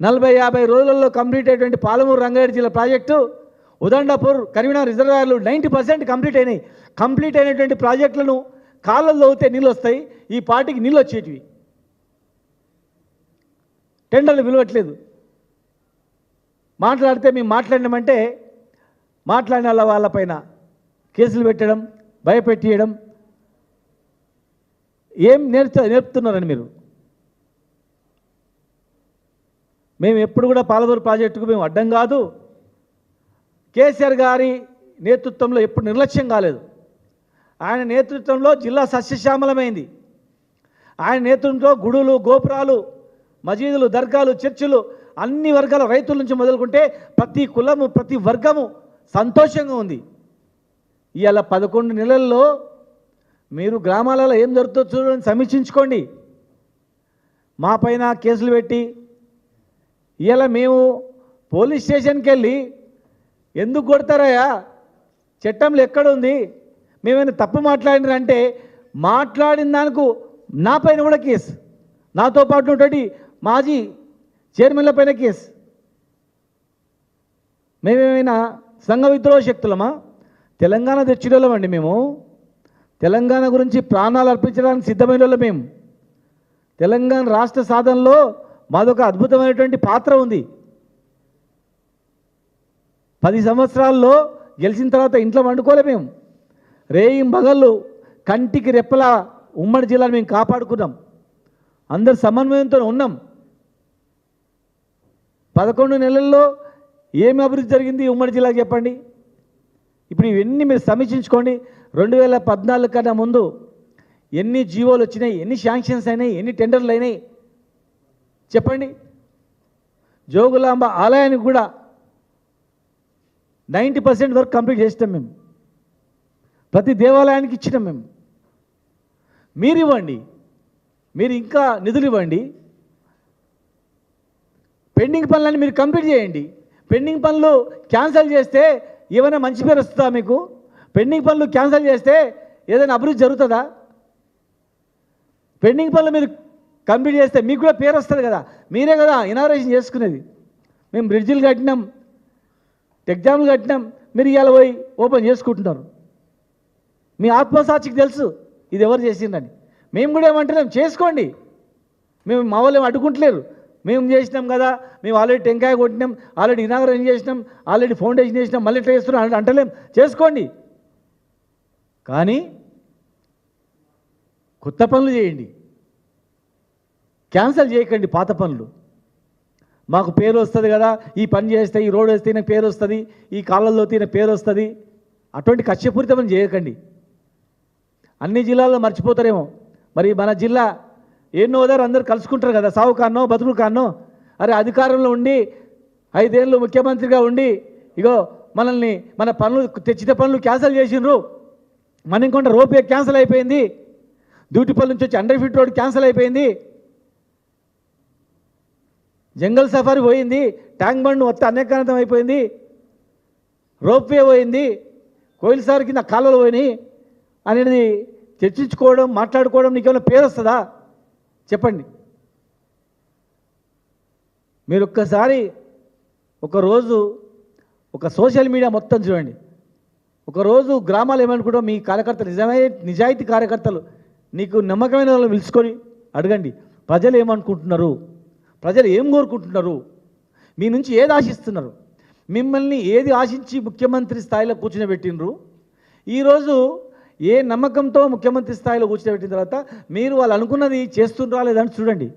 నలభై యాభై రోజులలో కంప్లీట్ అయినటువంటి పాలమూరు రంగారెడ్డి జిల్లా ప్రాజెక్టు ఉదండాపూర్ కరీంనగర్ రిజర్వాయర్లు నైంటీ పర్సెంట్ కంప్లీట్ అయినాయి. కంప్లీట్ అయినటువంటి ప్రాజెక్టులను కాళ్ళల్లో అవుతే నీళ్ళు వస్తాయి. ఈ పార్టీకి నీళ్ళు వచ్చేటివి. టెండర్లు విలువట్లేదు మాట్లాడితే మేము మాట్లాడినామంటే మాట్లాడిన వాళ్ళ వాళ్ళపైన కేసులు పెట్టడం భయపెట్టియడం ఏం నేర్చ నేర్పుతున్నారని మీరు? మేము ఎప్పుడు కూడా పాలమూరు ప్రాజెక్టుకు మేము అడ్డం కాదు. కేసీఆర్ గారి నేతృత్వంలో ఎప్పుడు నిర్లక్ష్యం కాలేదు. ఆయన నేతృత్వంలో జిల్లా సస్యశ్యామలమైంది. ఆయన నేతృత్వంలో గుడులు గోపురాలు మసీదులు దర్గాలు చర్చిలు అన్ని వర్గాల రైతుల నుంచి మొదలుకుంటే ప్రతి కులము ప్రతి వర్గము సంతోషంగా ఉంది. ఇవాళ పదకొండు నెలల్లో మీరు గ్రామాలలో ఏం జరుగుతుందో చూడని సమీక్షించుకోండి. మా పైన కేసులు పెట్టి ఇలా మేము పోలీస్ స్టేషన్కి వెళ్ళి ఎందుకు కొడతారయ్యా? చట్టంలో ఎక్కడుంది? మేమైనా తప్పు మాట్లాడినారంటే మాట్లాడిన దానికి నా పైన కూడా కేసు. నాతో పాటు ఉన్నటువంటి మాజీ చైర్మన్ల పైన కేసు. మేమేమైనా సంఘ విద్రోహ శక్తులమా? తెలంగాణ తెచ్చిడోళ్ళమండి మేము. తెలంగాణ గురించి ప్రాణాలు అర్పించడానికి సిద్ధమైన వాళ్ళం మేము. తెలంగాణ రాష్ట్ర సాధనలో మాదొక అద్భుతమైనటువంటి పాత్ర ఉంది. పది సంవత్సరాల్లో గెలిచిన తర్వాత ఇంట్లో వండుకోలే మేము. రేయి మగళ్ళు కంటికి రెప్పల ఉమ్మడి జిల్లాను మేము కాపాడుకున్నాం. అందరు సమన్వయంతో ఉన్నాం. పదకొండు నెలల్లో ఏమి అభివృద్ధి జరిగింది ఉమ్మడి జిల్లాకి చెప్పండి. ఇప్పుడు ఇవన్నీ మీరు సమీక్షించుకోండి. రెండు వేల పద్నాలుగు కన్నా ముందు ఎన్ని జీవోలు వచ్చినాయి ఎన్ని శాంక్షన్స్ అయినాయి ఎన్ని టెండర్లు అయినాయి చెప్పండి. జోగులాంబ ఆలయానికి కూడా నైంటీ పర్సెంట్ వరకు కంప్లీట్ చేస్తాం మేము. ప్రతి దేవాలయానికి ఇచ్చినాం మేము. మీరు ఇవ్వండి. మీరు ఇంకా నిధులు ఇవ్వండి. పెండింగ్ పనులన్నీ మీరు కంప్లీట్ చేయండి. పెండింగ్ పనులు క్యాన్సిల్ చేస్తే ఏమైనా మంచి పేరు వస్తుందా మీకు? పెండింగ్ పనులు క్యాన్సిల్ చేస్తే ఏదైనా అభివృద్ధి జరుగుతుందా? పెండింగ్ పనులు మీరు కంప్లీట్ చేస్తే మీకు కూడా పేరు వస్తుంది కదా. మీరే కదా ఇనాగరేషన్ చేసుకునేది. మేము బ్రిడ్జిలు కట్టినాం ఎగ్జామ్లు కట్టినాం మీరు ఇవాళ పోయి ఓపెన్ చేసుకుంటున్నారు. మీ ఆత్మసాక్షికి తెలుసు ఇది ఎవరు చేసిందని. మేము కూడా ఏమంటున్నాం చేసుకోండి. మేము మా వాళ్ళు ఏం అడ్డుకుంటలేరు. మేము చేసినాం కదా మేము ఆల్రెడీ టెంకాయ కొట్టినాం ఆల్రెడీ ఇనాగరేషన్ చేసినాం ఆల్రెడీ ఫౌండేషన్ చేసినాం మళ్ళీ ఇట్లా చేస్తున్నాం అంటలేం. చేసుకోండి. కానీ కొత్త పనులు చేయండి. క్యాన్సిల్ చేయకండి పాత పనులు. మాకు పేరు వస్తుంది కదా ఈ పని చేస్తే ఈ రోడ్ వేస్తే నాకు పేరు వస్తుంది ఈ కాళ్ళల్లో తిన పేరు వస్తుంది. అటువంటి కష్టపూరితమని చేయకండి. అన్ని జిల్లాల్లో మర్చిపోతారేమో. మరి మన జిల్లా ఎన్నో దారు అందరు కలుసుకుంటారు కదా సావు కాన్నో బతుకు కాన్నో. అరే అధికారంలో ఉండి ఐదేళ్ళు ముఖ్యమంత్రిగా ఉండి ఇగో మనల్ని మన పనులు తెచ్చిన పనులు క్యాన్సిల్ చేసిండ్రు. మన ఇంకొండ రోపే క్యాన్సిల్ అయిపోయింది. డ్యూటీ పనుల నుంచి వచ్చి అండర్ ఫిట్ రోడ్ క్యాన్సిల్ అయిపోయింది. జంగల్ సఫారీ పోయింది ట్యాంక్ బండ్ మొత్తం అనేకాంతం అయిపోయింది రోప్వే పోయింది కోయిల్ సార్ కింద కాలువలు పోయినాయి అనేది చర్చించుకోవడం మాట్లాడుకోవడం నీకేమైనా పేరు వస్తుందా? చెప్పండి. మీరు ఒక్కసారి ఒకరోజు ఒక సోషల్ మీడియా మొత్తం చూడండి. ఒకరోజు గ్రామాలు ఏమనుకుంటాం మీ కార్యకర్తలు నిజమే నిజాయితీ కార్యకర్తలు నీకు నమ్మకమైన వాళ్ళని పిలుచుకొని అడగండి. ప్రజలు ఏమనుకుంటున్నారు? ప్రజలు ఏం కోరుకుంటున్నారు? మీ నుంచి ఏది ఆశిస్తున్నారు? మిమ్మల్ని ఏది ఆశించి ముఖ్యమంత్రి స్థాయిలో కూర్చునిపెట్టినరు ఈరోజు ఏ నమ్మకంతో ముఖ్యమంత్రి స్థాయిలో కూర్చోబెట్టిన తర్వాత మీరు వాళ్ళు అనుకున్నది చేస్తుండ్రా లేదని చూడండి.